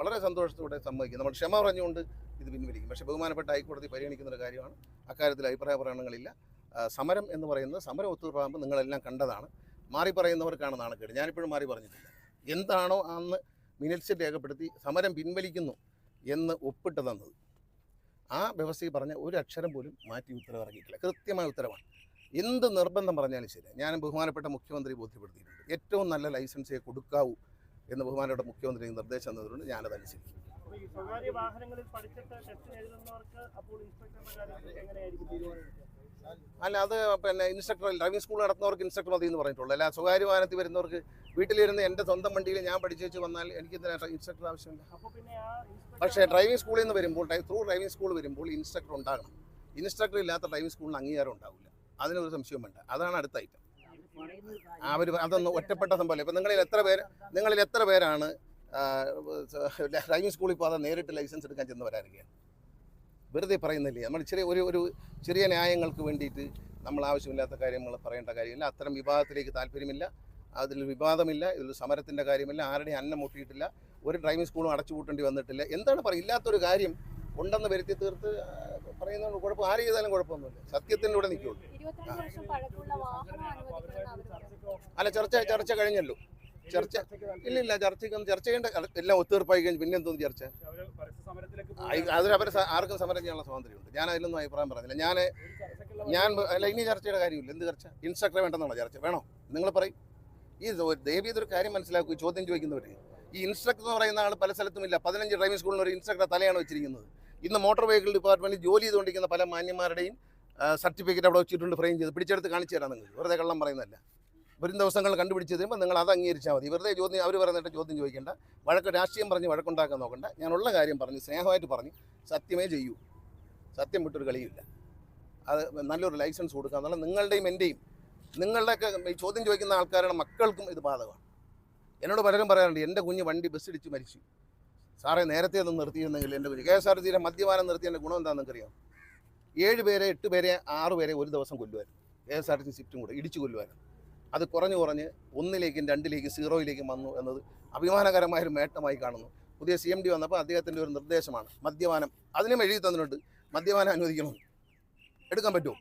വളരെ സന്തോഷത്തോടെ സമ്മതിക്കും. നമ്മൾ ക്ഷമ പറഞ്ഞുകൊണ്ട് ഇത് പിൻവലിക്കും. പക്ഷേ ബഹുമാനപ്പെട്ട ഹൈക്കോടതി പരിഗണിക്കുന്ന ഒരു കാര്യമാണ്. അക്കാര്യത്തിൽ അഭിപ്രായ പ്രകടനങ്ങളില്ല. സമരം എന്ന് പറയുന്നത് സമരം ഒത്തുതീർപ്പാകുമ്പോൾ നിങ്ങളെല്ലാം കണ്ടതാണ്. മാറി പറയുന്നവർക്കാണ് നാണക്കേട്. ഞാനിപ്പോഴും മാറി പറഞ്ഞിട്ടില്ല. എന്താണോ അന്ന് മിനിറ്റ്സിൽ രേഖപ്പെടുത്തി സമരം പിൻവലിക്കുന്നു എന്ന് ഒപ്പിട്ട് തന്നത്. ആ വ്യവസ്ഥയിൽ പറഞ്ഞ ഒരു അക്ഷരം പോലും മാറ്റി ഉത്തരവിറങ്ങിയിട്ടില്ല. കൃത്യമായ ഉത്തരവാണ്. എന്ത് നിർബന്ധം പറഞ്ഞാലും ശരി ഞാൻ ബഹുമാനപ്പെട്ട മുഖ്യമന്ത്രി ബോധ്യപ്പെടുത്തിയിട്ടുണ്ട്. ഏറ്റവും നല്ല ലൈസൻസേ കൊടുക്കാവൂ എന്ന് ബഹുമാനയുടെ മുഖ്യമന്ത്രി നിർദ്ദേശം തന്നിട്ടുണ്ട് ഞാനത് അനുസരിക്കും. ഈ സ്വകാര്യ വാഹനങ്ങളിൽ പഠിച്ചിട്ട് എഴുതുന്നവർക്ക് അപ്പോൾ ഇൻസ്പെക്ടറുടെ കാര്യത്തിൽ എങ്ങനെയായിരിക്കും തീരുമാനം? അല്ല അത് പിന്നെ ഇൻസ്ട്രക്ടർ ഡ്രൈവിംഗ് സ്കൂൾ നടത്തുന്നവർക്ക് ഇൻസ്ട്രക്ടർ മതി എന്ന് പറഞ്ഞിട്ടുള്ളൂ. അല്ല സ്വകാര്യ വാഹനത്തിൽ വരുന്നവർക്ക് വീട്ടിലിരുന്ന് എന്റെ സ്വന്തം വണ്ടിയിൽ ഞാൻ പഠിച്ചു വെച്ച് വന്നാൽ എനിക്ക് ഇൻസ്ട്രക്ടർ ആവശ്യമില്ല. പക്ഷേ ഡ്രൈവിംഗ് സ്കൂളിൽ നിന്ന് വരുമ്പോൾ ത്രൂ ഡ്രൈവിംഗ് സ്കൂൾ വരുമ്പോൾ ഇൻസ്ട്രക്ടർ ഉണ്ടാകണം. ഇൻസ്ട്രക്ടർ ഇല്ലാത്ത ഡ്രൈവിംഗ് സ്കൂളിന് അംഗീകാരം ഉണ്ടാവില്ല. അതിനൊരു സംശയം വേണ്ട അതാണ് അടുത്ത ഐറ്റം അവർ അതൊന്ന് ഒറ്റപ്പെട്ട സംഭവമല്ല ഇപ്പം നിങ്ങളിൽ എത്ര പേര് നിങ്ങളിൽ എത്ര പേരാണ് ഡ്രൈവിംഗ് സ്കൂളിൽ പോകാതെ നേരിട്ട് ലൈസൻസ് എടുക്കാൻ ചെന്ന് വരാതിരിക്കുക വെറുതെ പറയുന്നില്ലേ? നമ്മൾ ചെറിയ ഒരു ഒരു ചെറിയ ന്യായങ്ങൾക്ക് വേണ്ടിയിട്ട് നമ്മൾ ആവശ്യമില്ലാത്ത കാര്യങ്ങൾ പറയേണ്ട കാര്യമില്ല. അത്തരം വിവാദത്തിലേക്ക് താല്പര്യമില്ല. അതിൽ വിവാദമില്ല. ഇതിൽ സമരത്തിന്റെ കാര്യമില്ല. ആരുടെയും അന്നം മുട്ടിയിട്ടില്ല. ഒരു ഡ്രൈവിംഗ് സ്കൂളും അടച്ചു അടച്ചുപൂട്ടേണ്ടി വന്നിട്ടില്ല. എന്താണ് പറയുക? ഇല്ലാത്തൊരു കാര്യം ഉണ്ടെന്ന് വരുത്തി തീർത്ത് പറയുന്നതുകൊണ്ട് കുഴപ്പം ആര് ചെയ്താലും കുഴപ്പമൊന്നുമില്ല. സത്യത്തിന്റെ കൂടെ നിൽക്കുള്ളൂ. അല്ല ചർച്ച ചർച്ച കഴിഞ്ഞല്ലോ. ചർച്ച ഇല്ല ഇല്ല ചർച്ചയ്ക്കൊന്നും ചർച്ച ചെയ്യേണ്ട എല്ലാം ഒത്തുതീർപ്പായി കഴിഞ്ഞ് പിന്നെ എന്തോന്ന് ചർച്ച? അതിന് അവർ ആർക്കും സമരം ചെയ്യാനുള്ള സ്വാതന്ത്ര്യമുണ്ട്. ഞാൻ അതിലൊന്നും അഭിപ്രായം പറഞ്ഞില്ല. ഞാൻ ഞാൻ അല്ല ഇനി ചർച്ചയുടെ കാര്യമില്ല. എന്ത് ചർച്ച? ഇൻസ്ട്രക്ടർ വേണ്ടെന്നുള്ള ചർച്ച. വേണോ? നിങ്ങൾ പറയും. ഈ ദേവി കാര്യം മനസ്സിലാക്കുക ചോദ്യം ചോദിക്കുന്നവർ ഈ ഇൻസ്ട്രക്ടർ എന്ന് പറയുന്ന ആൾ പല സ്ഥലത്തും ഇല്ല. പതിനഞ്ച് ഡ്രൈവിംഗ് സ്കൂളിൽ ഒരു ഇൻസ്ട്രക്ടർ തലയാണ് വെച്ചിരിക്കുന്നത്. ഇന്ന് മോട്ടോർ വെഹിക്കിൾ ഡിപ്പാർട്ട്മെന്റിൽ ജോലി ചെയ്തുകൊണ്ടിരിക്കുന്ന പല മാന്യന്മാരുടെയും സർട്ടിഫിക്കറ്റ് അവിടെ വെച്ചിട്ടുണ്ട് ഫ്രെയിം ചെയ്ത്. പിടിച്ചെടുത്ത് കാണിച്ചു തരാം നിങ്ങൾ വെറുതെ കള്ളം പറയുന്നതല്ല. വരും ദിവസങ്ങൾ കണ്ടുപിടിച്ച് തരുമ്പോൾ നിങ്ങൾ അത് അംഗീകരിച്ചാൽ മതി. വെറുതെ ചോദ്യം അവർ പറയുന്നിട്ട് ചോദ്യം ചോദിക്കേണ്ട. വഴക്ക് രാഷ്ട്രീയം പറഞ്ഞ് വഴക്കുണ്ടാക്കാൻ നോക്കണ്ട. ഞാനുള്ള കാര്യം പറഞ്ഞ് സ്നേഹമായിട്ട് പറഞ്ഞ് സത്യമേ ചെയ്യൂ. സത്യം വിട്ടൊരു കളിയില്ല അത് നല്ലൊരു ലൈസൻസ് കൊടുക്കുക എന്നുള്ള നിങ്ങളുടെയും എന്റെയും നിങ്ങളുടെയൊക്കെ ഈ ചോദ്യം ചോദിക്കുന്ന ആൾക്കാരുടെ മക്കൾക്കും ഇത് ബാധകമാണ്. എന്നോട് പലരും പറയാറുണ്ട് എന്റെ കുഞ്ഞ് വണ്ടി ബസ് ഇടിച്ച് മരിച്ചു. സാറേ നേരത്തെ ഒന്ന് നിർത്തിയിരുന്നെങ്കിൽ എന്റെ കുഞ്ഞ്. കെ എസ് ആർ ടിയിലെ മദ്യപാനം നിർത്തിയതിന്റെ ഗുണം എന്താണെന്ന് നിങ്ങൾക്കറിയാം ഏഴ് പേരെ എട്ട് പേരെ ആറ് പേരെ ഒരു ദിവസം കൊല്ലുമായിരുന്നു K S R T C സിഫ്റ്റും കൂടെ ഇടിച്ചു കൊല്ലുമായിരുന്നു അത് കുറഞ്ഞു കുറഞ്ഞ് ഒന്നിലേക്കും രണ്ടിലേക്കും സീറോയിലേക്കും വന്നു എന്നത് അഭിമാനകരമായൊരു മേട്ടമായി കാണുന്നു. പുതിയ സി എം ഡി വന്നപ്പോൾ അദ്ദേഹത്തിന്റെ ഒരു നിർദ്ദേശമാണ്. മദ്യപാനം. അതിനും എഴുതി തന്നിട്ടുണ്ട്. മദ്യപാനം അനുവദിക്കണം. എടുക്കാൻ പറ്റുമോ?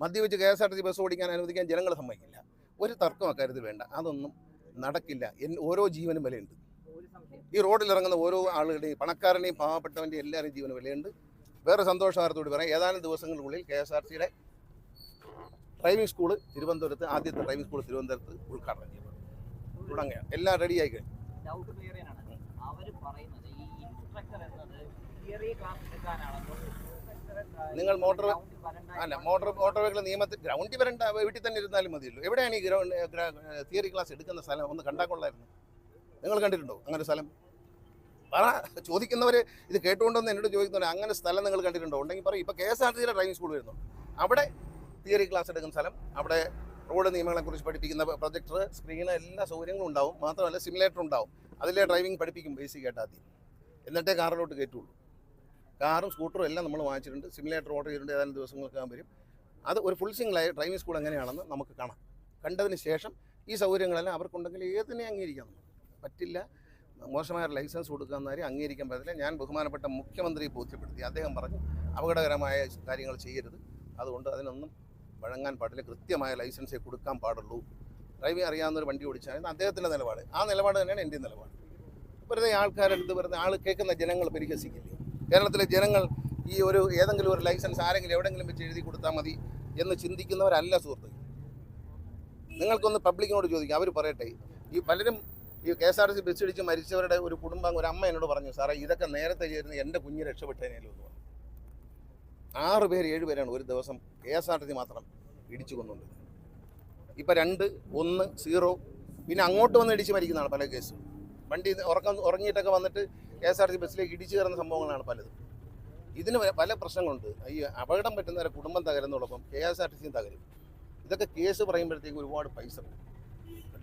മദ്യപിച്ച് K S R T C bus ഓടിക്കാൻ അനുവദിക്കാൻ ജനങ്ങൾ സമ്മതിക്കില്ല. ഒരു തർക്കം അക്കാര്യത്തിൽ വേണ്ട. അതൊന്നും നടക്കില്ല. എൻ ഓരോ ജീവനും വിലയുണ്ട്. ഈ റോഡിൽ ഇറങ്ങുന്ന ഓരോ ആളുകളുടെയും പണക്കാരനെയും പാവപ്പെട്ടവന്റെയും എല്ലാവരുടെയും ജീവന് വിലയുണ്ട്. വേറെ സന്തോഷവാർത്തോട് പറയാം? ഏതാനും ദിവസങ്ങൾക്കുള്ളിൽ കെ എസ് ആർ സിയുടെ ഡ്രൈവിംഗ് സ്കൂൾ തിരുവനന്തപുരത്ത് ആദ്യത്തെ ഡ്രൈവിംഗ് സ്കൂൾ തിരുവനന്തപുരത്ത് ഉദ്ഘാടനം ചെയ്യപ്പെടും തുടങ്ങുക എല്ലാം റെഡിയായി കഴിഞ്ഞു. ഡൗട്ട് ക്ലിയർ ചെയ്യാനാണ്. പറയുന്നത് ഈ ഇൻസ്ട്രക്ടർ എന്നത് തിയറി ക്ലാസ് എടുക്കാനാണ് നിങ്ങൾ മോട്ടോർ അല്ല മോട്ടോർ മോട്ടോർ വെഹിക്കിൾ നിയമത്തിൽ ഗ്രൗണ്ടിൽ വരണ്ട. വീട്ടിൽ തന്നെ ഇരുന്നാലും മതിയല്ലോ. എവിടെയാണ് ഈ ഗ്രൗണ്ട് തിയറി ക്ലാസ് എടുക്കുന്ന സ്ഥലം? ഒന്ന് കണ്ടാൽ കൊള്ളായിരുന്നു നിങ്ങൾ കണ്ടിട്ടുണ്ടോ അങ്ങനെ സ്ഥലം? പറ. ചോദിക്കുന്നവർ ഇത് കേട്ടുകൊണ്ടെന്ന് എന്നോട് ചോദിക്കുന്നവർ അങ്ങനെ സ്ഥലം നിങ്ങൾ കണ്ടിട്ടുണ്ടോ? ഉണ്ടെങ്കിൽ പറയും. ഇപ്പോൾ കെ എസ് ആർ ടിയുടെ ഡ്രൈവിംഗ് സ്കൂൾ വരുന്നു. അവിടെ തിയറി ക്ലാസ് എടുക്കുന്ന സ്ഥലം അവിടെ റോഡ് നിയമങ്ങളെക്കുറിച്ച് പഠിപ്പിക്കുന്ന പ്രൊജക്ടർ സ്ക്രീന് എല്ലാ സൗകര്യങ്ങളും ഉണ്ടാവും. മാത്രമല്ല സിമുലേറ്റർ ഉണ്ടാവും. അതിലെ ഡ്രൈവിംഗ് പഠിപ്പിക്കും ബേസിക് ആയിട്ട് ആദ്യം. എന്നിട്ടേ കാറിലോട്ട് കയറ്റുള്ളൂ. കാറും സ്കൂട്ടറും എല്ലാം നമ്മൾ വാങ്ങിച്ചിട്ടുണ്ട്. സിമുലേറ്റർ ഓർഡർ ചെയ്തിട്ടുണ്ട്. ഏതാനും ദിവസങ്ങൾക്കകം വരും. അത് ഒരു ഫുൾ സിംഗിളായ ഡ്രൈവിംഗ് സ്കൂൾ എങ്ങനെയാണെന്ന് നമുക്ക് കാണാം. കണ്ടതിന് ശേഷം ഈ സൗകര്യങ്ങളെല്ലാം അവർക്കുണ്ടെങ്കിൽ ഏതിനെ അംഗീകരിക്കാം? പറ്റില്ല. മോശമായ ലൈസൻസ് കൊടുക്കുന്ന കാര്യം അംഗീകരിക്കാൻ പറ്റില്ല ഞാൻ ബഹുമാനപ്പെട്ട മുഖ്യമന്ത്രിയെ ബോധ്യപ്പെടുത്തി. അദ്ദേഹം പറഞ്ഞു അപകടകരമായ കാര്യങ്ങൾ ചെയ്യരുത്. അതുകൊണ്ട് അതിനൊന്നും വഴങ്ങാൻ പാടില്ല. കൃത്യമായ ലൈസൻസേ കൊടുക്കാൻ പാടുള്ളൂ. ഡ്രൈവിംഗ് അറിയാവുന്ന ഒരു വണ്ടി ഓടിച്ചാൽ അദ്ദേഹത്തിന്റെ നിലപാട്. ആ നിലപാട് തന്നെയാണ് എന്റെ നിലപാട്. വെറുതെ ആൾക്കാരെടുത്ത് വെറുതെ ആൾ കേൾക്കുന്ന ജനങ്ങൾ പരിഹസിക്കില്ലേ? കേരളത്തിലെ ജനങ്ങൾ ഈ ഒരു ഏതെങ്കിലും ഒരു ലൈസൻസ് ആരെങ്കിലും എവിടെയെങ്കിലും വെച്ച് എഴുതി കൊടുത്താൽ മതി എന്ന് ചിന്തിക്കുന്നവരല്ല സുഹൃത്ത് നിങ്ങൾക്കൊന്ന് പബ്ലിക്കിനോട് ചോദിക്കാം. അവർ പറയട്ടെ ഈ പലരും ഈ കെ എസ് ആർ സി ബസ്സിടിച്ച് മരിച്ചവരുടെ ഒരു കുടുംബം ഒരു അമ്മ എന്നോട് പറഞ്ഞു സാറേ ഇതൊക്കെ നേരത്തെ ചേരുന്ന എന്റെ കുഞ്ഞ് രക്ഷപ്പെട്ടേനല്ലോ എന്ന് പറഞ്ഞു. ആറ് പേര് ഏഴ് പേരാണ് ഒരു ദിവസം K S R T C മാത്രം ഇടിച്ചു കൊന്നുണ്ട് ഇപ്പം രണ്ട് ഒന്ന് സീറോ പിന്നെ അങ്ങോട്ട് വന്ന് ഇടിച്ച് മരിക്കുന്നതാണ് പല കേസും. വണ്ടി ഉറക്കം ഉറങ്ങിയിട്ടൊക്കെ വന്നിട്ട് K S R T C ബസ്സിലേക്ക് ഇടിച്ചു കയറുന്ന സംഭവങ്ങളാണ് പലതും. ഇതിന് പല പ്രശ്നങ്ങളുണ്ട്. ഈ അപകടം പറ്റുന്നവരെ കുടുംബം തകരുന്നതോടൊപ്പം കെ എസ് ആർ ടി സിയും തകരും. ഇതൊക്കെ കേസ് പറയുമ്പോഴത്തേക്ക് ഒരുപാട് പൈസ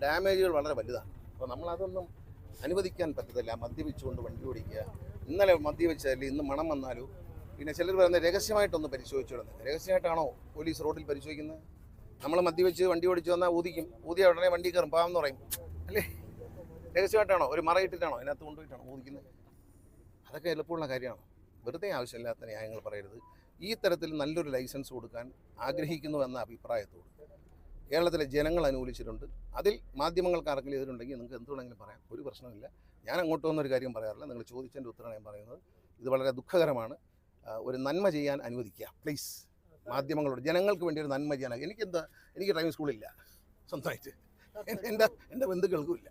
ഡാമേജുകൾ വളരെ വലുതാണ്. അപ്പോൾ നമ്മളതൊന്നും അനുവദിക്കാൻ പറ്റത്തില്ല. മദ്യപിച്ചുകൊണ്ട് വണ്ടി ഓടിക്കുക. ഇന്നലെ മദ്യപിച്ചതല്ലേ ഇന്ന് മണം വന്നാലോ? പിന്നെ ചിലർ പറയുന്നത് രഹസ്യമായിട്ടൊന്ന് പരിശോധിച്ചിടുന്നത് രഹസ്യമായിട്ടാണോ പോലീസ് റോഡിൽ പരിശോധിക്കുന്നത്? നമ്മൾ മദ്യപിച്ച് വണ്ടി ഓടിച്ചു വന്നാൽ ഊതിക്കും. ഊതിയ ഉടനെ വണ്ടി കയറും. പാവം എന്ന് പറയും. അല്ലേ? രഹസ്യമായിട്ടാണോ? ഒരു മറയിട്ടിട്ടാണോ? അതിനകത്ത് കൊണ്ടുപോയിട്ടാണോ ഊതിക്കുന്നത്? അതൊക്കെ എളുപ്പമുള്ള കാര്യമാണ്. വെറുതെ ആവശ്യമില്ലാത്ത ന്യായങ്ങൾ പറയരുത്. ഈ തരത്തിൽ നല്ലൊരു ലൈസൻസ് കൊടുക്കാൻ ആഗ്രഹിക്കുന്നു എന്ന അഭിപ്രായത്തോട്. കേരളത്തിലെ ജനങ്ങൾ അനുകൂലിച്ചിട്ടുണ്ട്. അതിൽ മാധ്യമങ്ങൾക്ക് ആർക്കെങ്കിലും എതിരുണ്ടെങ്കിൽ നിങ്ങൾക്ക് എന്ത് വേണമെങ്കിലും പറയാം. ഒരു പ്രശ്നമില്ല ഞാൻ അങ്ങോട്ട് വന്നൊരു കാര്യം പറയാറില്ല. നിങ്ങൾ ചോദിച്ചതിന്റെ ഉത്തരമാണ് ഞാൻ പറയുന്നത് ഇത് വളരെ ദുഃഖകരമാണ്. ഒരു നന്മ ചെയ്യാൻ അനുവദിക്കുക. പ്ലീസ് മാധ്യമങ്ങളോട്. ജനങ്ങൾക്ക് വേണ്ടി ഒരു നന്മ ചെയ്യാൻ എനിക്കെന്താ? എനിക്ക് ഡ്രൈവിംഗ് സ്കൂളില്ല സ്വന്തമായിട്ട്. എന്റെ എന്റെ ബന്ധുക്കൾക്കും ഇല്ല.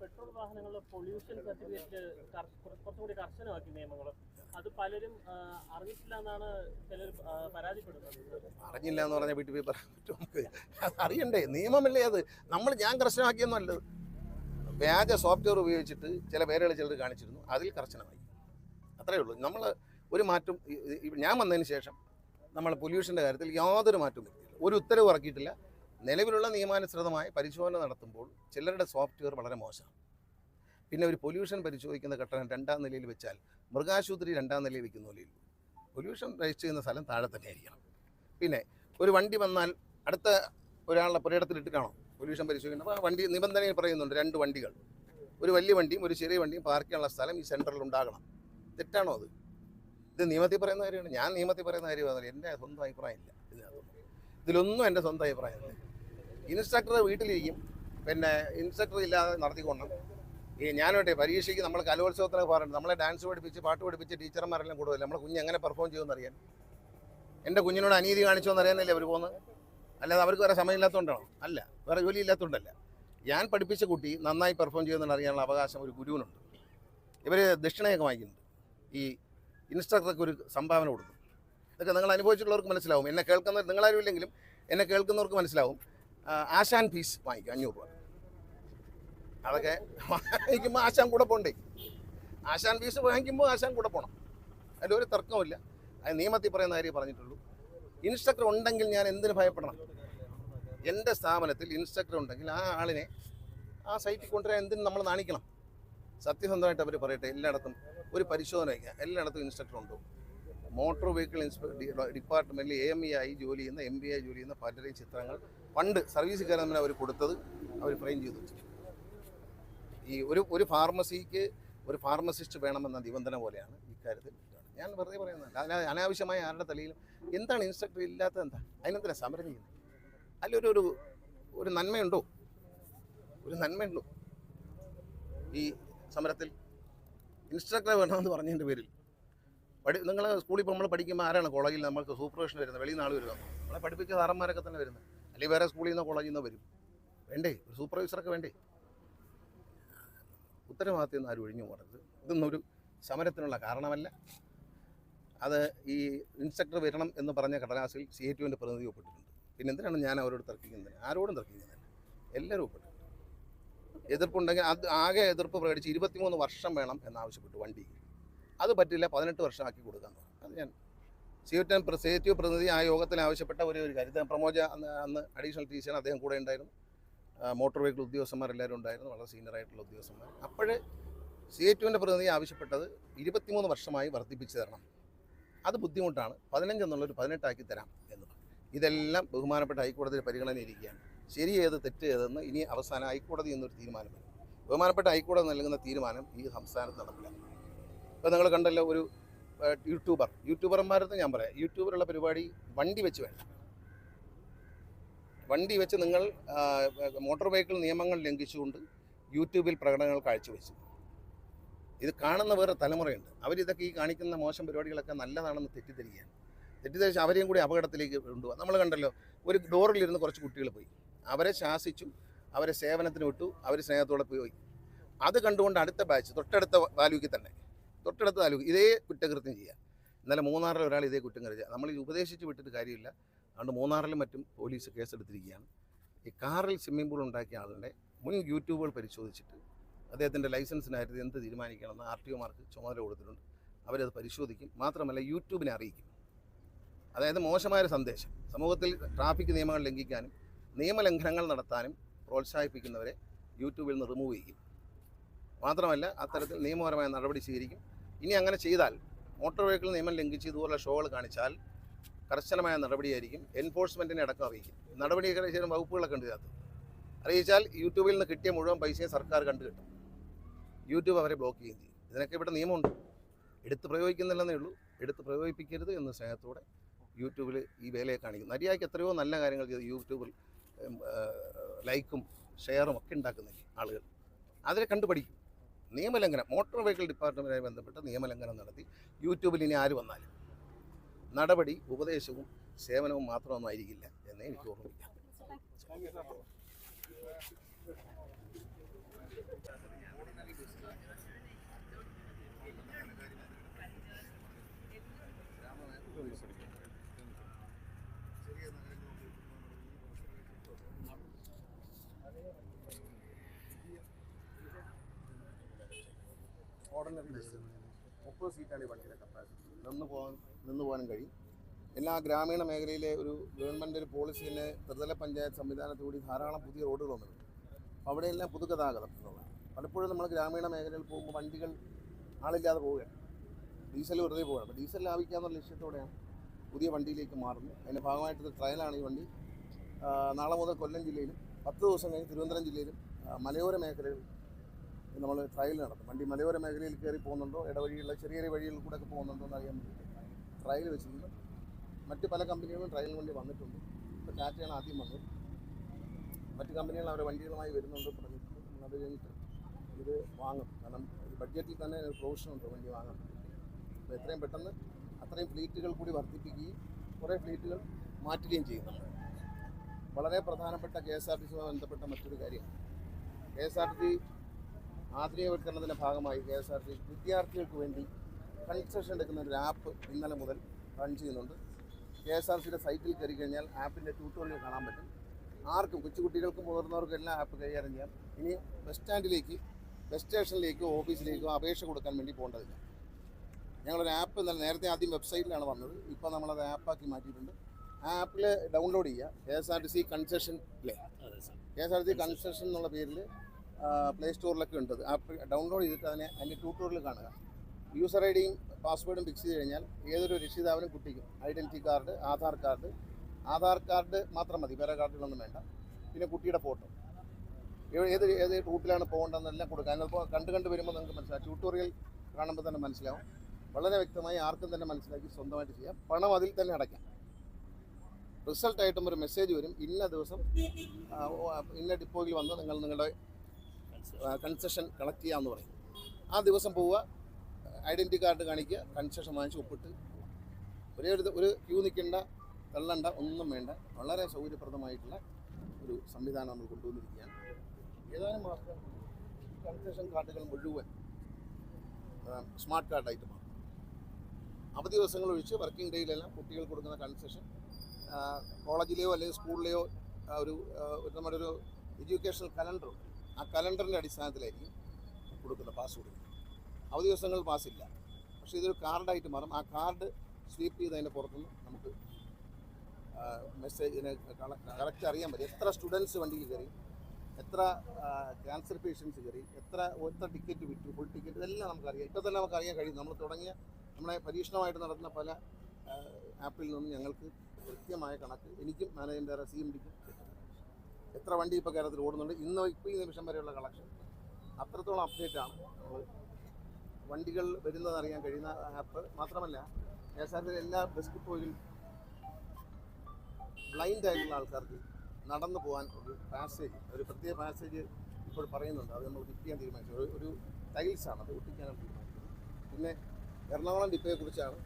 പെട്രോൾ വാഹനങ്ങളുടെ പൊല്യൂഷൻ സർട്ടിഫിക്കറ്റ് കുറച്ചുകൂടി കർശനമാക്കി നിയമങ്ങൾ അത് പലരും അറിഞ്ഞിട്ടില്ല എന്നാണ് ചിലർ പരാതിപ്പെടുന്നത്. അറിഞ്ഞില്ല എന്ന് പറഞ്ഞാൽ വീട്ടിൽ പോയി പറയാൻ പറ്റും നമുക്ക്? അറിയണ്ടേ? നിയമമല്ലേ അത്. നമ്മൾ ഞാൻ കർശനമാക്കിയെന്നല്ലത് വ്യാജ സോഫ്റ്റ്വെയർ ഉപയോഗിച്ചിട്ട് ചില പേരുകൾ ചിലർ കാണിച്ചിരുന്നു. അതിൽ കർശനമായി. അത്രയേ ഉള്ളൂ. നമ്മൾ ഒരു മാറ്റം ഞാൻ വന്നതിന് ശേഷം നമ്മൾ പൊല്യൂഷന്റെ കാര്യത്തിൽ യാതൊരു മാറ്റവും വരുത്തിയില്ല. ഒരു ഉത്തരവ് ഇറക്കിയിട്ടില്ല. നിലവിലുള്ള നിയമാനുസൃതമായ പരിശോധന നടത്തുമ്പോൾ ചിലരുടെ സോഫ്റ്റ്വെയർ വളരെ മോശമാണ്. പിന്നെ ഒരു പൊല്യൂഷൻ പരിശോധിക്കുന്ന ഘട്ടനം രണ്ടാം നിലയിൽ വെച്ചാൽ മൃഗാശുപത്രി രണ്ടാം നിലയിൽ വെക്കുന്ന പോലെയുള്ളൂ പൊല്യൂഷൻ രജിസ്റ്റർ ചെയ്യുന്ന സ്ഥലം താഴെ തന്നെ ആയിരിക്കണം. പിന്നെ ഒരു വണ്ടി വന്നാൽ അടുത്ത ഒരാളുടെ പുരയിടത്തിലിട്ടിട്ടാണോ പൊല്യൂഷൻ പരിശോധിക്കണം അപ്പോൾ വണ്ടി നിബന്ധനയിൽ പറയുന്നുണ്ട് രണ്ട് വണ്ടികൾ. ഒരു വലിയ വണ്ടിയും ഒരു ചെറിയ വണ്ടിയും പാർക്ക് ചെയ്യാനുള്ള സ്ഥലം ഈ സെന്ററിൽ ഉണ്ടാകണം. തെറ്റാണോ അത്? ഇത് നിയമത്തിൽ പറയുന്ന കാര്യമാണ്. ഞാൻ നിയമത്തിൽ പറയുന്ന കാര്യമാണ് എന്റെ സ്വന്തം അഭിപ്രായമില്ല ഇതിനകത്തൊന്നും ഇതിലൊന്നും എന്റെ സ്വന്തം അഭിപ്രായമില്ല ഇൻസ്ട്രക്ടർ വീട്ടിലിരിക്കും. പിന്നെ ഇൻസ്ട്രക്ടർ ഇല്ലാതെ നടത്തിക്കൊണ്ടു ഈ ഞാനോട്ടെ പരീക്ഷയ്ക്ക് നമ്മൾ കലോത്സവത്തിന് പോകാറുണ്ട്. നമ്മളെ ഡാൻസ് പഠിപ്പിച്ച് പാട്ട് പഠിപ്പിച്ച് ടീച്ചർമാരെല്ലാം കൂടുതൽ നമ്മളെ കുഞ്ഞ് എങ്ങനെ പെർഫോം ചെയ്യുമെന്ന് അറിയാൻ എന്റെ കുഞ്ഞിനോട് അനീതി കാണിച്ചോ എന്ന് അറിയാനല്ലേ അവർ പോകുന്നത്? അല്ലാതെ അവർക്ക് വേറെ സമയമില്ലാത്തതുകൊണ്ടാണോ അല്ല. വേറെ ജോലി ഇല്ലാത്തതുകൊണ്ടല്ല ഞാൻ പഠിപ്പിച്ച കുട്ടി നന്നായി പെർഫോം ചെയ്യുമെന്ന് അറിയാനുള്ള അവകാശം ഒരു ഗുരുവിനുണ്ട്. ഇവർ ദക്ഷിണയൊക്കെ വാങ്ങിക്കുന്നുണ്ട്. ഈ ഇൻസ്ട്രക്ടർക്ക് ഒരു സംഭാവന കൊടുക്കും. ഇതൊക്കെ നിങ്ങൾ അനുഭവിച്ചിട്ടുള്ളവർക്ക് മനസ്സിലാവും. എന്നെ കേൾക്കുന്ന നിങ്ങളാരും ഇല്ലെങ്കിലും എന്നെ കേൾക്കുന്നവർക്ക് മനസ്സിലാവും. ആശാൻ ഫീസ് വാങ്ങിക്കും അഞ്ഞൂറ് രൂപ. അതൊക്കെ വാങ്ങിക്കുമ്പോൾ ആശാൻ കൂടെ പോണ്ടേ? ആശാൻ ഫീസ് വാങ്ങിക്കുമ്പോൾ ആശാൻ കൂടെ പോകണം ഒരു തർക്കമില്ല അത് നിയമത്തിൽ പറയുന്ന കാര്യം പറഞ്ഞിട്ടുള്ളൂ. ഇൻസ്ട്രക്ടർ ഉണ്ടെങ്കിൽ ഞാൻ എന്തിനു ഭയപ്പെടണം? എന്റെ സ്ഥാപനത്തിൽ ഇൻസ്ട്രക്ടർ ഉണ്ടെങ്കിൽ ആ ആളിനെ ആ സൈറ്റിൽ കൊണ്ടുവരാൻ എന്തിനും നമ്മൾ നാണിക്കണം? സത്യസന്ധമായിട്ട് അവർ പറയട്ടെ എല്ലായിടത്തും ഒരു പരിശോധന എല്ലായിടത്തും ഇൻസ്ട്രക്ടർ ഉണ്ടോ? മോട്ടോർ വെഹിക്കിൾ ഇൻസ്പെക്ടർ ഡിപ്പാർട്ട്മെന്റിൽ എ എം ഇ ആയി ജോലി ചെയ്യുന്ന എം ബി ആയി ജോലി ചെയ്യുന്ന പലരെയും ചിത്രങ്ങൾ പണ്ട് സർവീസ് കയറുന്നതിന് അവർ കൊടുത്തത് അവർ ഫ്രെയിം ചെയ്തു ഈ ഒരു ഒരു ഫാർമസിക്ക് ഒരു ഫാർമസിസ്റ്റ് വേണമെന്ന നിബന്ധന പോലെയാണ് ഇക്കാര്യത്തിൽ ഞാൻ വെറുതെ പറയുന്നത് അല്ലാതെ അനാവശ്യമായ ആരുടെ തലയിലും എന്താണ് ഇൻസ്ട്രക്ടർ ഇല്ലാത്ത എന്താ? അതിനെന്തിനാ സമരം ചെയ്യുന്നത്? അതിലൊരു ഒരു ഒരു നന്മയുണ്ടോ? ഒരു നന്മയുണ്ടോ? ഈ സമരത്തിൽ ഇൻസ്ട്രക്ടറെ വേണമെന്ന് പറഞ്ഞതിന്റെ പേരിൽ. പഠി നിങ്ങൾ സ്കൂളിൽ ഇപ്പോൾ നമ്മൾ പഠിക്കുമ്പോൾ ആരാണ് കോളേജിൽ നമുക്ക് സൂപ്പർവിഷൻ വരുന്നത്? വെളിയിൽ ആൾ വരുക നമ്മളെ പഠിപ്പിച്ച സാറന്മാരൊക്കെ തന്നെ വരുന്നത്. അല്ലെങ്കിൽ വേറെ സ്കൂളിൽ നിന്നോ കോളേജിൽ നിന്നോ വരും. വേണ്ടേ? ഒരു സൂപ്പർവൈസറൊക്കെ വേണ്ടേ? ഉത്തരവാദിത്തം നിന്ന് ആരും ഒഴിഞ്ഞു പോകരുത്. ഇതൊന്നും ഒരു സമരത്തിനുള്ള കാരണമല്ല. അത് ഈ ഇൻസ്ട്രക്ടർ വരണം എന്ന് പറഞ്ഞ കടലാസിൽ സി എ ടുവിന്റെ പ്രതിനിധി ഒപ്പിട്ടിട്ടുണ്ട്. പിന്നെ എന്തിനാണ് ഞാൻ അവരോട് തർക്കിക്കുന്നത്? ആരോടും തർക്കിക്കുന്നില്ല എല്ലാവരും ഒപ്പിട്ടിട്ടുണ്ട്. എതിർപ്പുണ്ടെങ്കിൽ അത് ആകെ എതിർപ്പ് പ്രകടിച്ച് ഇരുപത്തിമൂന്ന് വർഷം വേണം എന്നാവശ്യപ്പെട്ടു വണ്ടി അത് പറ്റില്ല പതിനെട്ട് വർഷമാക്കി കൊടുക്കാൻ അത് ഞാൻ സി എ ടി ടി പ്രതിനിധി ആ യോഗത്തിൽ ആവശ്യപ്പെട്ട ഒരേ ഒരു കാര്യം. പ്രമോജ അന്ന് അഡീഷണൽ ടീച്ചർ അദ്ദേഹം കൂടെ ഉണ്ടായിരുന്നു. മോട്ടോർ വെഹിക്കിൾ ഉദ്യോഗസ്ഥന്മാരെല്ലാവരും ഉണ്ടായിരുന്നു. വളരെ സീനിയർ ആയിട്ടുള്ള ഉദ്യോഗസ്ഥന്മാർ. അപ്പോഴേ സി എ ടുവിന്റെ പ്രതിനിധി ആവശ്യപ്പെട്ടത് ഇരുപത്തിമൂന്ന് വർഷമായി വർദ്ധിപ്പിച്ചു തരണം. അത് ബുദ്ധിമുട്ടാണ്. പതിനഞ്ചെന്നുള്ളൊരു പതിനെട്ടാക്കി തരാം എന്ന് ഇതെല്ലാം ബഹുമാനപ്പെട്ട ഹൈക്കോടതിയുടെ പരിഗണനയിരിക്കുകയാണ് ശരി ഏത് തെറ്റ് ഏതെന്ന് ഇനി അവസാനം ഹൈക്കോടതി എന്നൊരു തീരുമാനം വരും. ബഹുമാനപ്പെട്ട ഹൈക്കോടതി നൽകുന്ന തീരുമാനം ഈ സംസ്ഥാനത്ത് നടപ്പിലാക്കും ഇപ്പോൾ നിങ്ങൾ കണ്ടല്ലോ ഒരു യൂട്യൂബർ. യൂട്യൂബർമാരത്ത് ഞാൻ പറയാം. യൂട്യൂബറുള്ള പരിപാടി വണ്ടി വെച്ച് വേണ്ട. വണ്ടി വെച്ച് നിങ്ങൾ മോട്ടോർ വെഹിക്കിൾ നിയമങ്ങൾ ലംഘിച്ചുകൊണ്ട് യൂട്യൂബിൽ പ്രകടനങ്ങൾ കാഴ്ചവെച്ചു. ഇത് കാണുന്ന വേറെ തലമുറയുണ്ട്. അവരിതൊക്കെ ഈ കാണിക്കുന്ന മോശം പരിപാടികളൊക്കെ നല്ലതാണെന്ന് തെറ്റിദ്ധരിക്കുകയാണ് തെറ്റിദ്ധരിച്ച് അവരെയും കൂടി അപകടത്തിലേക്ക് കൊണ്ടുപോകാം. നമ്മൾ കണ്ടല്ലോ ഒരു ഡോറിലിരുന്ന് കുറച്ച് കുട്ടികൾ പോയി. അവരെ ശാസിച്ചു അവരെ സേവനത്തിന് വിട്ടു അവർ സ്നേഹത്തോടെ പോയി. അത് കണ്ടുകൊണ്ട് അടുത്ത ബാച്ച് തൊട്ടടുത്ത താലൂക്കിൽ തന്നെ തൊട്ടടുത്ത താലൂക്ക് ഇതേ കുറ്റകൃത്യം ചെയ്യുക ഇന്നലെ മൂന്നാറിൽ ഒരാൾ ഇതേ കുറ്റം കരുതുക നമ്മൾ ഉപദേശിച്ച് വിട്ടിട്ട് കാര്യമില്ല. അതുകൊണ്ട് മൂന്നാറിലും മറ്റും പോലീസ് കേസെടുത്തിരിക്കുകയാണ്. ഈ കാറിൽ സ്വിമ്മിംഗ് പൂൾ ഉണ്ടാക്കിയ ആളുടെ മുൻ യൂട്യൂബുകൾ പരിശോധിച്ചിട്ട് അദ്ദേഹത്തിന്റെ ലൈസൻസിനായിട്ട് എന്ത് തീരുമാനിക്കണമെന്ന് ആർ ടി ഒമാർക്ക് ചുമതല കൊടുത്തിട്ടുണ്ട്. അവരത് പരിശോധിക്കും. മാത്രമല്ല യൂട്യൂബിനെ അറിയിക്കും. അതായത് മോശമായൊരു സന്ദേശം. സമൂഹത്തിൽ ട്രാഫിക് നിയമങ്ങൾ ലംഘിക്കാനും നിയമലംഘനങ്ങൾ നടത്താനും പ്രോത്സാഹിപ്പിക്കുന്നവരെ യൂട്യൂബിൽ നിന്ന് റിമൂവ് ചെയ്യും. മാത്രമല്ല അത്തരത്തിൽ നിയമപരമായ നടപടി സ്വീകരിക്കും. ഇനി അങ്ങനെ ചെയ്താൽ മോട്ടോർ വെഹിക്കിൾ നിയമം ലംഘിച്ച് ഇതുപോലുള്ള ഷോകൾ കാണിച്ചാൽ കർശനമായ നടപടിയായിരിക്കും എൻഫോഴ്സ്മെന്റിനെ അടക്കം അറിയിക്കും. നടപടിയൊക്കെ ചെയ്യുന്ന വകുപ്പുകളൊക്കെ ഉണ്ട് ഇതിനകത്ത്. അറിയിച്ചാൽ യൂട്യൂബിൽ നിന്ന് കിട്ടിയ മുഴുവൻ പൈസയും സർക്കാർ കണ്ടു കിട്ടും. യൂട്യൂബ് അവരെ ബ്ലോക്ക് ചെയ്യുകയും ചെയ്യും. ഇതിനൊക്കെ ഇവിടെ നിയമമുണ്ട്. എടുത്ത് പ്രയോഗിക്കുന്നില്ലെന്നേ ഉള്ളൂ. എടുത്ത് പ്രയോഗിപ്പിക്കരുത് എന്ന സ്നേഹത്തോടെ യൂട്യൂബിൽ ഈ വേലയെ കാണിക്കുന്നു നരിയാക്കി എത്രയോ നല്ല കാര്യങ്ങൾ ചെയ്ത് യൂട്യൂബിൽ ലൈക്കും ഷെയറും ഒക്കെ ഉണ്ടാക്കുന്നില്ലേ ആളുകൾ. അതിനെ കണ്ടുപഠിക്കും നിയമലംഘനം മോട്ടോർ വെഹിക്കിൾ ഡിപ്പാർട്ട്മെന്റുമായി ബന്ധപ്പെട്ട് നിയമലംഘനം നടത്തി യൂട്യൂബിൽ ഇനി ആര് വന്നാലും. നടപടി ഉപദേശവും സേവനവും മാത്രമൊന്നും ആയിരിക്കില്ല എന്നേ എനിക്ക് ഓർമ്മിക്കാം സീറ്റാണ് ഈ വണ്ടിയുടെ കപ്പാസിറ്റി നിന്ന് പോകാൻ നിന്ന് പോകാനും കഴിയും. എല്ലാ ഗ്രാമീണ മേഖലയിലെ ഒരു ഗവൺമെന്റ് ഒരു പോളിസി തന്നെ ത്രിതല പഞ്ചായത്ത് സംവിധാനത്തോടി ധാരാളം പുതിയ റോഡുകൾ വന്നിട്ടുണ്ട്. അപ്പോൾ അവിടെയെല്ലാം പൊതുഗതാഗതം എന്നുള്ളത് പലപ്പോഴും നമ്മൾ ഗ്രാമീണ മേഖലയിൽ പോകുമ്പോൾ വണ്ടികൾ ആളില്ലാതെ പോവുകയാണ്. ഡീസൽ വെറുതെ പോവുകയാണ്. അപ്പോൾ ഡീസൽ ലാഭിക്കാന്നുള്ള ലക്ഷ്യത്തോടെയാണ് പുതിയ വണ്ടിയിലേക്ക് മാറുന്നത്. അതിന്റെ ഭാഗമായിട്ടൊരു ട്രയലാണ് ഈ വണ്ടി. നാളെ മുതൽ കൊല്ലം ജില്ലയിലും പത്ത് ദിവസം കഴിഞ്ഞ് തിരുവനന്തപുരം ജില്ലയിലും മലയോര മേഖലകൾ നമ്മൾ ട്രയൽ നടത്തും. വണ്ടി മലയോര മേഖലയിൽ കയറി പോകുന്നുണ്ടോ ഇടവഴിയുള്ള ചെറിയ ചെറിയ വഴികളിൽ കൂടെ ഒക്കെ പോകുന്നുണ്ടോ എന്ന് അറിയാൻ വേണ്ടിയിട്ട് ട്രയൽ വെച്ചിട്ടുണ്ട്. മറ്റ് പല കമ്പനികളും ട്രയൽ വണ്ടി വന്നിട്ടുണ്ട്. ഇപ്പോൾ ടാറ്റയാണ് ആദ്യം വന്നത്. മറ്റ് കമ്പനികൾ അവരുടെ വണ്ടികളുമായി വരുന്നുണ്ട് പറഞ്ഞിട്ടുണ്ട്. അത് കഴിഞ്ഞിട്ട് ഇത് വാങ്ങും. കാരണം ഈ ബഡ്ജറ്റിൽ തന്നെ ഒരു പ്രൊവിഷൻ ഉണ്ട് വണ്ടി വാങ്ങാൻ. അപ്പോൾ എത്രയും പെട്ടെന്ന് അത്രയും ഫ്ലീറ്റുകൾ കൂടി വർദ്ധിപ്പിക്കുകയും കുറേ ഫ്ലീറ്റുകൾ മാറ്റുകയും ചെയ്യുന്നുണ്ട്. വളരെ പ്രധാനപ്പെട്ട കെ എസ് ആർ ടി സിയുമായി ബന്ധപ്പെട്ട മറ്റൊരു കാര്യം കെ എസ് ആർ ടി ആധുനികവൽക്കരണത്തിന്റെ ഭാഗമായി കെ എസ് ആർ ടി വിദ്യാർത്ഥികൾക്ക് വേണ്ടി കൺസെഷൻ എടുക്കുന്ന ഒരു ആപ്പ് ഇന്നലെ മുതൽ റൺ ചെയ്യുന്നുണ്ട്. കെ എസ് ആർ സിയുടെ സൈറ്റിൽ കയറി കഴിഞ്ഞാൽ ആപ്പിന്റെ ട്യൂട്ടോറിയൽ കാണാൻ പറ്റും. ആർക്കും കൊച്ചുകുട്ടികൾക്കും മുതിർന്നവർക്കും എല്ലാം ആപ്പ് കൈകാര്യം ചെയ്യാം. ഇനി ബസ് സ്റ്റാൻഡിലേക്ക് ബസ് സ്റ്റേഷനിലേക്കോ ഓഫീസിലേക്കോ അപേക്ഷ കൊടുക്കാൻ വേണ്ടി പോകേണ്ടതില്ല. ഞങ്ങളൊരു ആപ്പ് ഇന്നലെ നേരത്തെ ആദ്യം വെബ്സൈറ്റിലാണ് വന്നത്. ഇപ്പോൾ നമ്മളത് ആപ്പാക്കി മാറ്റിയിട്ടുണ്ട്. ആ ആപ്പിൽ ഡൗൺലോഡ് ചെയ്യുക. K S R T C concession അല്ലേ K S R T C concession എന്നുള്ള പേരിൽ പ്ലേ സ്റ്റോറിലൊക്കെ ഉണ്ട്. ആപ്പ് ഡൗൺലോഡ് ചെയ്തിട്ട് അതിനെ അതിന്റെ ട്യൂട്ടോറിയൽ കാണുക. യൂസർ ഐ ഡിയും പാസ്വേഡും ഫിക്സ് ചെയ്ത് കഴിഞ്ഞാൽ ഏതൊരു രക്ഷിതാവിനും കുട്ടിക്കും identity card Aadhaar card Aadhaar card മാത്രം മതി. വേറെ കാർഡുകളൊന്നും വേണ്ട. പിന്നെ കുട്ടിയുടെ ഫോട്ടോ ഏത് ഏത് റൂട്ടിലാണ് പോകേണ്ടതെന്നെല്ലാം കൊടുക്കുക. അതിനപ്പോൾ കണ്ട് കണ്ട് വരുമ്പോൾ നിങ്ങൾക്ക് മനസ്സിലാവും. ട്യൂട്ടോറിയൽ കാണുമ്പോൾ തന്നെ മനസ്സിലാവും. വളരെ വ്യക്തമായി ആർക്കും തന്നെ മനസ്സിലാക്കി സ്വന്തമായിട്ട് ചെയ്യാം. പണം അതിൽ തന്നെ അടയ്ക്കാം. റിസൾട്ടായിട്ടും ഒരു മെസ്സേജ് വരും. ഇന്ന ദിവസം ഇന്ന ഡിപ്പോയിൽ വന്ന് നിങ്ങൾ നിങ്ങളുടെ കൺസെഷൻ കളക്ട് ചെയ്യാമെന്ന് പറയും. ആ ദിവസം പോവുക ഐഡന്റി കാർഡ് കാണിക്കുക കൺസെഷൻ വാങ്ങിച്ച് ഒപ്പിട്ട്. ഒരേ ഒരു ഒരു ക്യൂ നിൽക്കേണ്ട തള്ളണ്ട ഒന്നും വേണ്ട. വളരെ സൗകര്യപ്രദമായിട്ടുള്ള ഒരു സംവിധാനം നമ്മൾ കൊണ്ടുവന്നിരിക്കുകയാണ്. ഏതാനും മാസം കൺസെഷൻ കാർഡുകൾ മുഴുവൻ സ്മാർട്ട് കാർഡായിട്ട് മാറും. അവധി ദിവസങ്ങൾ ഒഴിച്ച് വർക്കിംഗ് ഡേയിലെല്ലാം കുട്ടികൾ കൊടുക്കുന്ന കൺസെഷൻ കോളേജിലെയോ അല്ലെങ്കിൽ സ്കൂളിലെയോ ഒരു നമ്മുടെ ഒരു എഡ്യൂക്കേഷണൽ കലണ്ടർ ആ കലണ്ടറിന്റെ അടിസ്ഥാനത്തിലായിരിക്കും കൊടുക്കുന്നത് പാസ് കൊടുക്കുന്നത്. അവധി ദിവസങ്ങൾ പാസ്സില്ല പക്ഷേ ഇതൊരു കാർഡായിട്ട് മാറും. ആ കാർഡ് സ്വീപ്പ് ചെയ്ത് അതിന്റെ പുറത്തുനിന്ന് നമുക്ക് മെസ്സേജിനെ കറക്റ്റ് അറിയാൻ പറ്റും. എത്ര സ്റ്റുഡൻസ് വണ്ടിയിൽ കയറി എത്ര ക്യാൻസർ പേഷ്യൻസ് കയറി എത്ര എത്ര ടിക്കറ്റ് വിറ്റു ഫുൾ ടിക്കറ്റ് ഇതെല്ലാം നമുക്കറിയാം. ഇപ്പോൾ തന്നെ നമുക്കറിയാൻ കഴിയും. നമ്മൾ തുടങ്ങിയ നമ്മളെ പരീക്ഷണമായിട്ട് നടത്തുന്ന പല ആപ്പിൽ നിന്നും ഞങ്ങൾക്ക് കൃത്യമായ കണക്ക് എനിക്കും മാനേജറിന്റെ സി എം ഡിക്കും എത്ര വണ്ടി ഇപ്പോൾ കേരളത്തിൽ ഓടുന്നുണ്ട്? ഇന്ന് ഇപ്പോൾ ഈ നിമിഷം വരെയുള്ള കളക്ഷൻ അത്രത്തോളം അപ്ഡേറ്റ് ആണ്. വണ്ടികൾ വരുന്നത് അറിയാൻ കഴിയുന്ന ആപ്പ് മാത്രമല്ല കെ എസ് ആർ ടി എല്ലാ ബസ് ഡിപ്പോയിലും ബ്ലൈൻഡ് ആയിട്ടുള്ള ആൾക്കാർക്ക് നടന്നു പോകാൻ ഒരു പാസേജ് ഒരു പ്രത്യേക പാസേജ് ഇപ്പോൾ പറയുന്നുണ്ട്. അത് നമ്മൾ ഫിറ്റ് ചെയ്യാൻ തീരുമാനിച്ചു. ഒരു ഒരു ടൈൽസാണ് അത് ഒട്ടിക്കാനാണ് തീരുമാനിച്ചത്. പിന്നെ എറണാകുളം ഡിപ്പോയെക്കുറിച്ചാണ്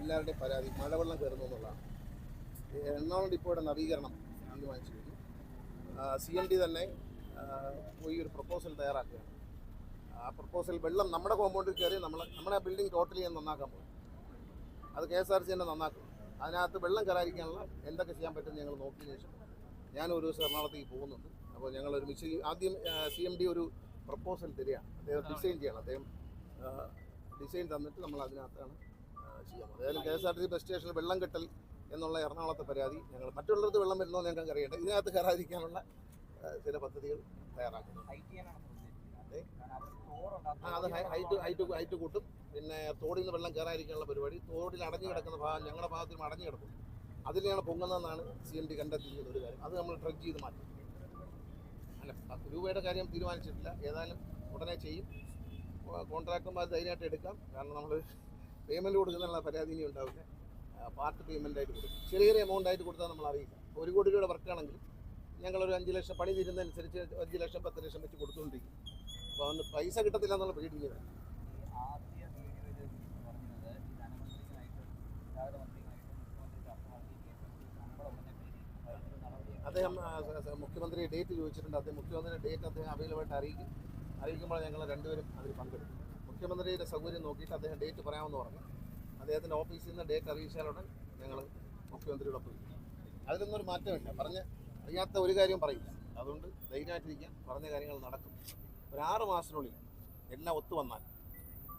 എല്ലാവരുടെയും പരാതി. മഴവെള്ളം കയറുന്നു എന്നുള്ളതാണ്. എറണാകുളം ഡിപ്പോയുടെ നവീകരണം തീരുമാനിച്ചു സി എം ഡി തന്നെ പോയി ഒരു പ്രപ്പോസൽ തയ്യാറാക്കുകയാണ്. ആ പ്രപ്പോസൽ വെള്ളം നമ്മുടെ കോമ്പൗണ്ടിൽ കയറി നമ്മൾ നമ്മുടെ ബിൽഡിംഗ് ടോട്ടലി ഞാൻ നന്നാക്കാൻ പോകും. അത് കെ എസ് ആർ സി തന്നെ നന്നാക്കും. അതിനകത്ത് വെള്ളം കയറാതിരിക്കാനുള്ള എന്തൊക്കെ ചെയ്യാൻ പറ്റും ഞങ്ങൾ നോക്കിയ ശേഷം ഞാൻ ഒരു ദിവസം എറണാകുളത്തേക്ക് പോകുന്നുണ്ട്. അപ്പോൾ ഞങ്ങൾ ഒരു ഈ ആദ്യം സി എം ഡി ഒരു പ്രപ്പോസൽ തരികയാണ്. അദ്ദേഹം ഡിസൈൻ ചെയ്യണം. അദ്ദേഹം ഡിസൈൻ തന്നിട്ട് നമ്മൾ അതിനകത്താണ് ചെയ്യുന്നത് ചെയ്യാൻ പോകുന്നത്. ഏതായാലും K S R T C bus സ്റ്റേഷനിൽ വെള്ളം കെട്ടൽ എന്നുള്ള എറണാകുളത്തെ പരാതി. ഞങ്ങൾ മറ്റുള്ളവർക്ക് വെള്ളം വരുന്നോ എന്ന് ഞങ്ങൾക്ക് അറിയട്ടെ ഇതിനകത്ത് കയറാതിരിക്കാനുള്ള ചില പദ്ധതികൾ തയ്യാറാക്കുന്നു അത്. ഹൈറ്റ് ഹൈറ്റ് ഹൈറ്റ് കൂട്ടും. പിന്നെ തോടിൽ നിന്ന് വെള്ളം കയറാതിരിക്കാനുള്ള പരിപാടി. തോടിൽ അടഞ്ഞു കിടക്കുന്ന ഭാഗം ഞങ്ങളുടെ ഭാഗത്തും അടഞ്ഞു കിടക്കും. അതിലാണ് പൊങ്ങുന്നതെന്നാണ് സി എം ഡി കണ്ടെത്തിയിരിക്കുന്ന ഒരു കാര്യം. അത് നമ്മൾ ട്രക്ക് ചെയ്ത് മാറ്റും. അല്ല പത്ത് രൂപയുടെ കാര്യം തീരുമാനിച്ചിട്ടില്ല. ഏതായാലും ഉടനെ ചെയ്യും. കോൺട്രാക്ടർമാർ ധൈര്യമായിട്ട് എടുക്കാം. കാരണം നമ്മൾ പേയ്മെന്റ് കൊടുക്കുന്നതിനുള്ള പരാതി ഇനി ഉണ്ടാവില്ല. പാർട്ട് പേയ്മെന്റ് ആയിട്ട് കൊടുക്കും. ചെറിയ ചെറിയ എമൗണ്ട് ആയിട്ട് കൊടുത്താൽ നമ്മൾ അറിയില്ല. ഒരു കോടി രൂപയുടെ വർക്കാണെങ്കിൽ ഞങ്ങളൊരു അഞ്ച് ലക്ഷം പണി തീരുന്നതനുസരിച്ച് അഞ്ച് ലക്ഷം പത്ത് ലക്ഷം വെച്ച് കൊടുത്തുകൊണ്ടിരിക്കും. അപ്പോൾ അവന് പൈസ കിട്ടത്തില്ല എന്നുള്ള പേടിയില്ല അദ്ദേഹം മുഖ്യമന്ത്രി ഡേറ്റ് ചോദിച്ചിട്ടുണ്ട്. അദ്ദേഹം മുഖ്യമന്ത്രിയുടെ ഡേറ്റ് അദ്ദേഹം അവൈലബിളായിട്ട് അറിയിക്കും. അറിയിക്കുമ്പോൾ ഞങ്ങൾ രണ്ടുപേരും അതിൽ പങ്കെടുക്കും. മുഖ്യമന്ത്രിയുടെ സൗകര്യം നോക്കിയിട്ട് അദ്ദേഹം ഡേറ്റ് പറയാമെന്ന് പറഞ്ഞു. അദ്ദേഹത്തിന്റെ ഓഫീസിൽ നിന്ന് ഡേറ്റ് അറിയിച്ചാലുടൻ ഞങ്ങൾ മുഖ്യമന്ത്രിയുടെ ഒപ്പം അതിലൊന്നും ഒരു മാറ്റമില്ല. പറഞ്ഞ് അറിയാത്ത ഒരു കാര്യം പറയില്ല. അതുകൊണ്ട് ധൈര്യമായിട്ടിരിക്കാം. പറഞ്ഞ കാര്യങ്ങൾ നടക്കും. ഒരു ആറ് മാസത്തിനുള്ളിൽ എല്ലാം ഒത്തു വന്നാൽ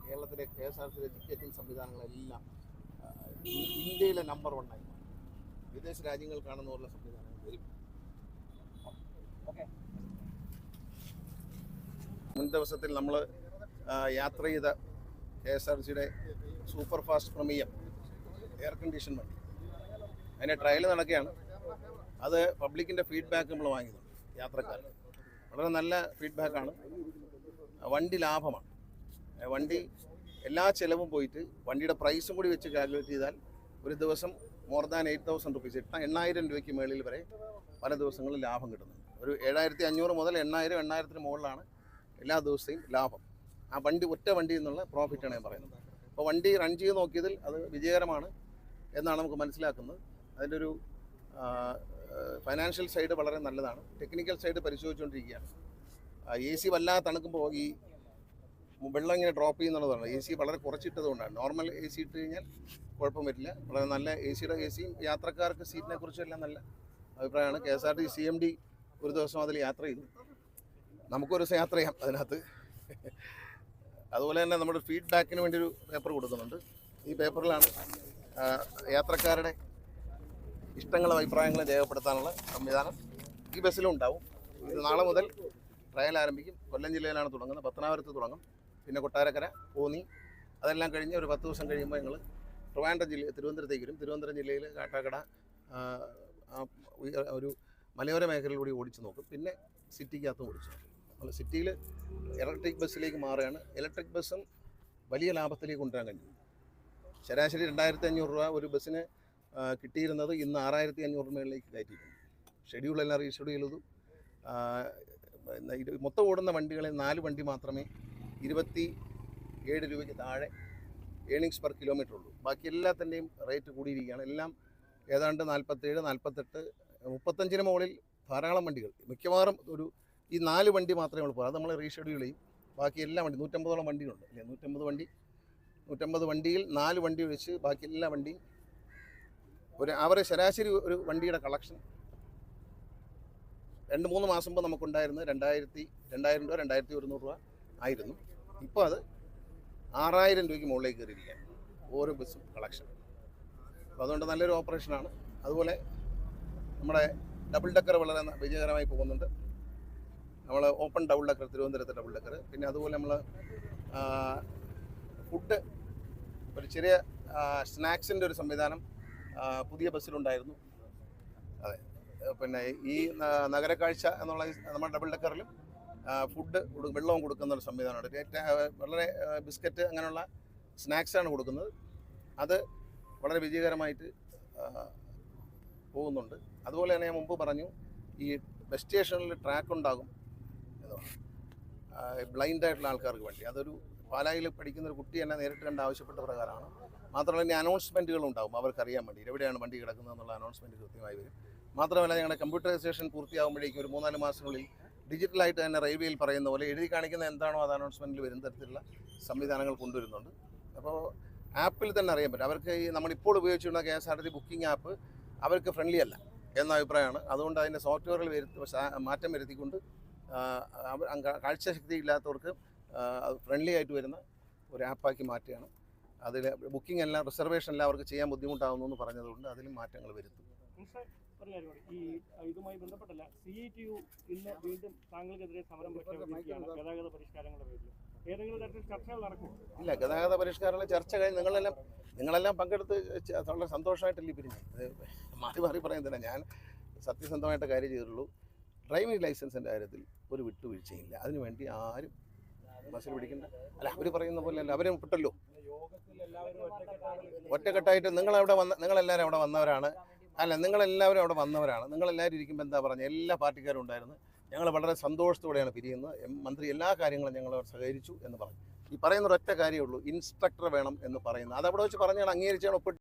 കേരളത്തിലെ കെ എസ് ആർ സിയിലെ ടിക്കറ്റിംഗ് സംവിധാനങ്ങളെല്ലാം ഇന്ത്യയിലെ നമ്പർ വൺ ആയി വിദേശ രാജ്യങ്ങൾ കാണുന്ന പോലുള്ള സംവിധാനങ്ങൾ വരും. മുൻ ദിവസത്തിൽ നമ്മൾ യാത്ര ചെയ്ത കെ എസ് ആർ സിയുടെ super fast premium air condition വണ്ടി. അതിന്റെ ട്രയൽ നടക്കുകയാണ്. അത് പബ്ലിക്കിന്റെ ഫീഡ്ബാക്ക് നമ്മൾ വാങ്ങിയതുണ്ട് യാത്രക്കാർ വളരെ നല്ല ഫീഡ്ബാക്കാണ് വണ്ടി ലാഭമാണ്. വണ്ടി എല്ലാ ചിലവും പോയിട്ട് വണ്ടിയുടെ പ്രൈസും കൂടി വെച്ച് കാൽക്കുലേറ്റ് ചെയ്താൽ ഒരു ദിവസം more than eight thousand rupees എട്ട് എണ്ണായിരം രൂപയ്ക്ക് മേളിൽ വരെ പല ദിവസങ്ങളിൽ ലാഭം കിട്ടുന്നുണ്ട്. ഒരു ഏഴായിരത്തി അഞ്ഞൂറ് മുതൽ എണ്ണായിരം എണ്ണായിരത്തിന് മുകളിലാണ് എല്ലാ ദിവസത്തെയും ലാഭം. ആ വണ്ടി ഒറ്റ വണ്ടി എന്നുള്ള പ്രോഫിറ്റാണ് ഞാൻ പറയുന്നത്. അപ്പോൾ വണ്ടി റൺ ചെയ്ത് നോക്കിയതിൽ അത് വിജയകരമാണ് എന്നാണ് നമുക്ക് മനസ്സിലാക്കുന്നത്. അതിന്റെ ഒരു ഫൈനാൻഷ്യൽ സൈഡ് വളരെ നല്ലതാണ്. ടെക്നിക്കൽ സൈഡ് പരിശോധിച്ചുകൊണ്ടിരിക്കുകയാണ്. എ സി വല്ലാതെ തണുക്കുമ്പോൾ ഈ വെള്ളം ഇങ്ങനെ ഡ്രോപ്പ് ചെയ്യുന്നുള്ളതാണ്. എ സി വളരെ കുറച്ചിട്ടത് കൊണ്ടാണ് നോർമൽ എ സി ഇട്ട് കഴിഞ്ഞാൽ കുഴപ്പം വരില്ല. വളരെ നല്ല എ സിയുടെ എ സിയും യാത്രക്കാർക്ക് സീറ്റിനെ കുറിച്ചെല്ലാം നല്ല അഭിപ്രായമാണ്. K S R T C M D ഒരു ദിവസം അതിൽ യാത്ര ചെയ്തു. നമുക്കൊരു ദിവസം യാത്ര ചെയ്യാം അതിനകത്ത്. അതുപോലെ തന്നെ നമ്മുടെ ഫീഡ്ബാക്കിന് വേണ്ടി ഒരു പേപ്പർ കൊടുക്കുന്നുണ്ട്. ഈ പേപ്പറിലാണ് യാത്രക്കാരുടെ ഇഷ്ടങ്ങളും അഭിപ്രായങ്ങളും രേഖപ്പെടുത്താനുള്ള സംവിധാനം ഈ ബസ്സിലും ഉണ്ടാവും. ഇത് നാളെ മുതൽ ട്രയൽ ആരംഭിക്കും. കൊല്ലം ജില്ലയിലാണ് തുടങ്ങുന്നത്. പത്തനാപുരത്ത് തുടങ്ങും. പിന്നെ കൊട്ടാരക്കര കോന്നി അതെല്ലാം കഴിഞ്ഞ് ഒരു പത്ത് ദിവസം കഴിയുമ്പോൾ ഞങ്ങൾ ട്രിവാൻഡ്രം ജില്ല തിരുവനന്തപുരത്തേക്ക് വരും. തിരുവനന്തപുരം ജില്ലയിൽ കാട്ടാക്കട ഒരു മലയോര മേഖലയിലൂടെ ഓടിച്ചു നോക്കും. പിന്നെ സിറ്റിക്കകത്തും ഓടിച്ചു നോക്കും. നമ്മൾ സിറ്റിയിൽ ഇലക്ട്രിക് ബസ്സിലേക്ക് മാറുകയാണ്. ഇലക്ട്രിക് ബസ്സും വലിയ ലാഭത്തിലേക്ക് കൊണ്ടുവരാൻ കഴിയും ശരാശരി രണ്ടായിരത്തി അഞ്ഞൂറ് രൂപ ഒരു ബസ്സിന് കിട്ടിയിരുന്നത് ഇന്ന് ആറായിരത്തി അഞ്ഞൂറ് രൂപയിലേക്ക് കയറ്റിയിട്ടുണ്ട് ഷെഡ്യൂളെല്ലാം റീഷെഡ്യൂൾ ചെയ്തു. മൊത്തം ഓടുന്ന വണ്ടികളിൽ നാല് വണ്ടി മാത്രമേ ഇരുപത്തി ഏഴ് രൂപയ്ക്ക് താഴെ ഏണിങ്സ് പെർ കിലോമീറ്റർ ഉള്ളൂ. ബാക്കി എല്ലാത്തിന്റെയും റേറ്റ് കൂടിയിരിക്കുകയാണ്. എല്ലാം ഏതാണ്ട് നാൽപ്പത്തേഴ് നാൽപ്പത്തെട്ട് മുപ്പത്തഞ്ചിന് മുകളിൽ ധാരാളം വണ്ടികൾ. മിക്കവാറും ഒരു ഈ നാല് വണ്ടി മാത്രമേ ഉള്ളൂ അത് നമ്മൾ റീഷെഡ്യൂൾ ചെയ്യും. ബാക്കി എല്ലാ വണ്ടി നൂറ്റമ്പതോളം വണ്ടികളുണ്ട് അല്ലേ? നൂറ്റമ്പത് വണ്ടി. നൂറ്റമ്പത് വണ്ടിയിൽ നാല് വണ്ടി ഒഴിച്ച് ബാക്കി എല്ലാ വണ്ടിയും ഒരു ആവറേജ് ശരാശരി ഒരു വണ്ടിയുടെ കളക്ഷൻ രണ്ട് മൂന്ന് മാസം മുമ്പ് നമുക്കുണ്ടായിരുന്നത് രണ്ടായിരത്തി രണ്ടായിരം രൂപ രണ്ടായിരത്തി ഒരുന്നൂറ് രൂപ ആയിരുന്നു. ഇപ്പോൾ അത് ആറായിരം രൂപയ്ക്ക് മുകളിലേക്ക് കയറിയിരിക്കുകയാണ്. ഓരോ ബസ്സും കളക്ഷൻ അപ്പോൾ അതുകൊണ്ട് നല്ലൊരു ഓപ്പറേഷനാണ് അതുപോലെ നമ്മുടെ ഡബിൾ ഡക്കർ വളരെ വിജയകരമായി പോകുന്നുണ്ട്. നമ്മൾ ഓപ്പൺ ഡബിൾ ഡക്കർ തിരുവനന്തപുരത്തെ ഡബിൾ ഡക്കർ പിന്നെ അതുപോലെ നമ്മൾ ഫുഡ് ഒരു ചെറിയ സ്നാക്സിന്റെ ഒരു സംവിധാനം പുതിയ ബസ്സിലുണ്ടായിരുന്നു. അതെ. പിന്നെ ഈ നഗരക്കാഴ്ച എന്നുള്ള നമ്മുടെ ഡബിൾ ഡക്കറിലും ഫുഡ് വെള്ളവും കൊടുക്കുന്ന ഒരു സംവിധാനമുണ്ട്. വളരെ ബിസ്ക്കറ്റ് അങ്ങനെയുള്ള സ്നാക്സാണ് കൊടുക്കുന്നത്. അത് വളരെ വിജയകരമായിട്ട് പോകുന്നുണ്ട്. അതുപോലെ തന്നെ ഞാൻ മുമ്പ് പറഞ്ഞു ഈ ബസ് സ്റ്റേഷനിൽ ട്രാക്ക് ഉണ്ടാകും. ബ്ലൈൻഡ് ആയിട്ടുള്ള ആൾക്കാർക്ക് വേണ്ടി. അതൊരു പാലായിൽ പഠിക്കുന്ന ഒരു കുട്ടി എന്നെ നേരിട്ട് കണ്ട് ആവശ്യപ്പെട്ട പ്രകാരമാണ്. മാത്രമല്ല ഇനി അനൗൺസ്മെന്റുകൾ ഉണ്ടാകും അവർക്കറിയാൻ വേണ്ടി. എവിടെയാണ് വണ്ടി കിടക്കുന്നത് എന്നുള്ള അനൗൺസ്മെന്റ് കൃത്യമായി വരും. മാത്രമല്ല ഞങ്ങളുടെ കമ്പ്യൂട്ടറൈസേഷൻ പൂർത്തിയാകുമ്പോഴേക്കും ഒരു മൂന്നാൽ മാസത്തിനുള്ളിൽ ഡിജിറ്റലായിട്ട് തന്നെ റെയിൽവേയിൽ പറയുന്ന പോലെ എഴുതി കാണിക്കുന്ന എന്താണോ അത് അനൗൺസ്മെന്റിൽ വരുന്ന തരത്തിലുള്ള സംവിധാനങ്ങൾ കൊണ്ടുവരുന്നുണ്ട്. അപ്പോൾ ആപ്പിൽ തന്നെ അറിയാൻ പറ്റും. അവർക്ക് ഈ നമ്മളിപ്പോൾ ഉപയോഗിച്ചിരുന്ന K S R T booking app അവർക്ക് ഫ്രണ്ട്ലി അല്ല എന്ന അഭിപ്രായമാണ്. അതുകൊണ്ട് അതിന്റെ സോഫ്റ്റ്വെയറിൽ വരുത്തി മാറ്റം വരുത്തിക്കൊണ്ട് കാഴ്ചശക്തി ഇല്ലാത്തവർക്ക് ഫ്രണ്ട്ലി ആയിട്ട് വരുന്ന ഒരു ആപ്പാക്കി മാറ്റുകയാണ്. അതിൽ ബുക്കിംഗ് എല്ലാം റിസർവേഷൻ എല്ലാം അവർക്ക് ചെയ്യാൻ ബുദ്ധിമുട്ടാകുന്നു എന്ന് പറഞ്ഞതുകൊണ്ട് അതിലും മാറ്റങ്ങൾ വരുത്തും ഈ ഇതുമായി ബന്ധപ്പെട്ടല്ല സി ഐ ടി യു ഇന്ന് വീണ്ടും താങ്കൾക്കെതിരെ സമരം പ്രഖ്യാപിച്ചിരിക്കുകയാണ് ഗതാഗത പരിഷ്കാരങ്ങളുടെ പേരിൽ ഏതെങ്കിലും തരത്തിൽ ചർച്ചകൾ നടക്കും ഇല്ല ഗതാഗത പരിഷ്കാരങ്ങളെ ചർച്ച കഴിഞ്ഞ് നിങ്ങളെല്ലാം നിങ്ങളെല്ലാം പങ്കെടുത്ത് വളരെ സന്തോഷമായിട്ടല്ലേ പിരിഞ്ഞു? അത് മാറി മാറി പറയുന്നില്ല ഞാൻ സത്യസന്ധമായിട്ട് കാര്യം ചെയ്തിട്ടുള്ളൂ. ഡ്രൈവിംഗ് ലൈസൻസിന്റെ കാര്യത്തിൽ ഒരു വിട്ടുവീഴ്ചയില്ല. അതിനുവേണ്ടി ആരും മനസ്സിൽ പിടിക്കണ്ട. അല്ല അവർ പറയുന്ന പോലെ അല്ല അവരെ വിട്ടല്ലോ ഒറ്റക്കെട്ടായിട്ട് നിങ്ങളവിടെ വന്ന നിങ്ങളെല്ലാവരും അവിടെ വന്നവരാണ്. അല്ല നിങ്ങളെല്ലാവരും അവിടെ വന്നവരാണ്. നിങ്ങളെല്ലാവരും ഇരിക്കുമ്പോൾ എന്താ പറഞ്ഞത് എല്ലാ പാർട്ടിക്കാരും ഉണ്ടായിരുന്നു. ഞങ്ങൾ വളരെ സന്തോഷത്തോടെയാണ് പിരിയുന്നത്. മന്ത്രി എല്ലാ കാര്യങ്ങളും ഞങ്ങൾ സഹകരിച്ചു എന്ന് പറഞ്ഞു. ഈ പറയുന്ന ഒറ്റ കാര്യമേ ഉള്ളൂ. ഇൻസ്ട്രക്ടർ വേണം എന്ന് പറയുന്നത്. അതവിടെ വെച്ച് പറഞ്ഞാൽ അംഗീകരിച്ചാണ് ഒപ്പിട്ട്